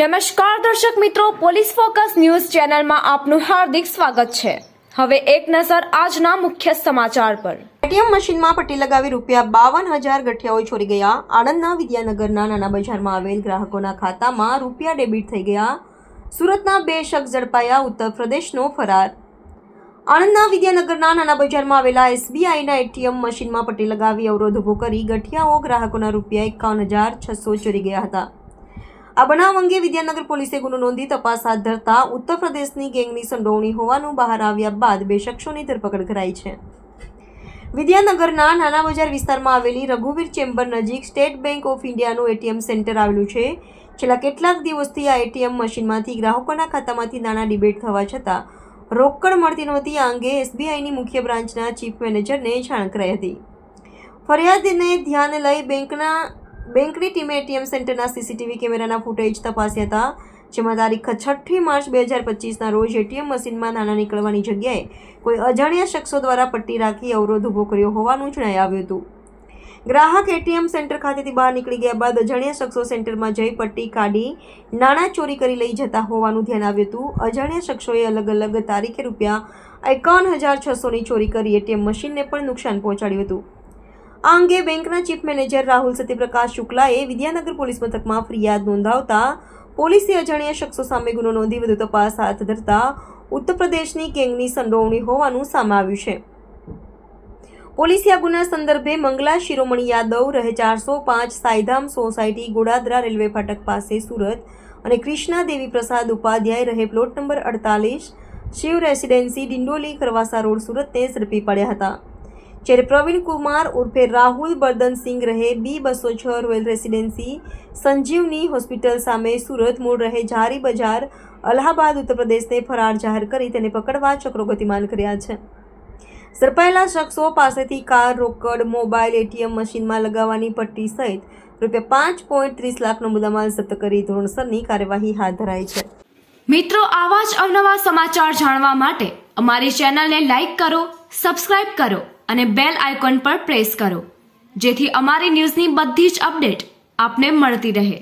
નમસ્કાર દર્શક મિત્રો, પોલીસ ફોકસ ન્યૂઝ ચેનલમાં આપનું હાર્દિક સ્વાગત છે. હવે એક નજર આજના મુખ્ય સમાચાર પર. એટીએમ મશીનમાં પટ્ટી લગાવી રૂપિયા બાવન હજાર ગઠિયાઓ ચોરી ગયા. આણંદના વિદ્યાનગરના નાના બજારમાં આવેલ ગ્રાહકોના ખાતામાં રૂપિયા ડેબિટ થઈ ગયા. સુરતના બે શખ્સ ઝડપાયા, ઉત્તર પ્રદેશનો ફરાર. આણંદના વિદ્યાનગરના નાના બજારમાં આવેલા એસબીઆઈના એટીએમ મશીનમાં પટ્ટી લગાવી અવરોધ ઊભો કરી ગઠિયાઓ ગ્રાહકોના રૂપિયા એકાવન હજાર છસો ચોરી ગયા હતા. આ બનાવ અંગે વિદ્યાનગર પોલીસે ગુનો નોંધી તપાસ હાથ ધરતા ઉત્તર પ્રદેશની ગેંગની સંડોવણી હોવાનું બહાર આવ્યા બાદ બે શખ્સોની ધરપકડ કરાઈ છે. વિદ્યાનગરના નાના બજાર વિસ્તારમાં આવેલી રઘુવીર ચેમ્બર નજીક સ્ટેટ બેંક ઓફ ઇન્ડિયાનું એટીએમ સેન્ટર આવેલું છે. છેલ્લા કેટલાક દિવસથી આ એટીએમ મશીનમાંથી ગ્રાહકોના ખાતામાંથી નાણાં ડિબેટ થવા છતાં રોકડ મળતી નહોતી. આ અંગે એસબીઆઈની મુખ્ય બ્રાન્ચના ચીફ મેનેજરને જાણ કરાઈ હતી. ફરિયાદને ધ્યાને લઈ બેંકના બેંકની ટીમે એટીએમ સેન્ટરના સીસીટીવી કેમેરાના ફૂટેજ તપાસ્યા હતા, જેમાં તારીખ છઠ્ઠી માર્ચ બે હજાર પચીસના રોજ એટીએમ મશીનમાં નાણાં નીકળવાની જગ્યાએ કોઈ અજાણ્યા શખ્સો દ્વારા પટ્ટી રાખી અવરોધ ઊભો કર્યો હોવાનું જણાઈ આવ્યું હતું. ગ્રાહક એટીએમ સેન્ટર ખાતેથી બહાર નીકળી ગયા બાદ અજાણ્યા શખ્સો સેન્ટરમાં જઈ પટ્ટી કાઢી નાણાં ચોરી કરી લઈ જતા હોવાનું ધ્યાન આવ્યું હતું. અજાણ્યા શખ્સોએ અલગ અલગ તારીખે રૂપિયા એકાવન હજાર છસોની ચોરી કરી એટીએમ મશીનને પણ નુકસાન પહોંચાડ્યું હતું. આ અંગે બેંકના ચીફ મેનેજર રાહુલ સત્યપ્રકાશ શુક્લાએ વિદ્યાનગર પોલીસ મથકમાં ફરિયાદ નોંધાવતા પોલીસે અજાણ્યા શખ્સો સામે ગુનો નોંધી વધુ તપાસ હાથ ધરતા ઉત્તર પ્રદેશની ગેંગની સંડોવણી હોવાનું સામે આવ્યું છે. પોલીસે આ ગુના સંદર્ભે મંગલા શિરોમણી યાદવ, રહે ચારસો પાંચ, સાઈધામ સોસાયટી, ગોડાદરા રેલવે ફાટક પાસે સુરત અને ક્રિષ્ના દેવી પ્રસાદ ઉપાધ્યાય રહે પ્લોટ નંબર અડતાલીસ, શિવ રેસિડેન્સી, ડિંડોલી, ખરવાસા રોડ સુરતને ઝડપી પડ્યા હતા. જ્યારે પ્રવીણ કુમાર ઉર્ફે રાહુલ બર્દનસિંહ રહે બી બસો છ રોયલ રેસિડેન્સી, સંજીવની હોસ્પિટલ સામે સુરત મૂળ રહે ઝારી બજાર, અલ્હાબાદ ઉત્તર પ્રદેશને ફરાર જાહેર કરી તેને પકડવા ચક્રો ગતિમાન કર્યા છે. ઝડપાયેલા શખ્સો પાસેથી કાર, રોકડ, મોબાઈલ, એટીએમ મશીનમાં લગાવવાની પટ્ટી સહિત રૂપિયા પાંચ પોઈન્ટ ત્રીસ લાખનો મુદ્દામાલ જપ્ત કરી ધોરણસરની કાર્યવાહી હાથ ધરાઈ છે. મિત્રો, આવા જ અવનવા સમાચાર જાણવા માટે અમારી ચેનલને લાઇક કરો સબસ્ક્રાઇબ કરો અને બેલ આઇકોન પર પ્રેસ કરો, જેથી અમારી ન્યૂઝની બધી જ અપડેટ આપને મળતી રહે.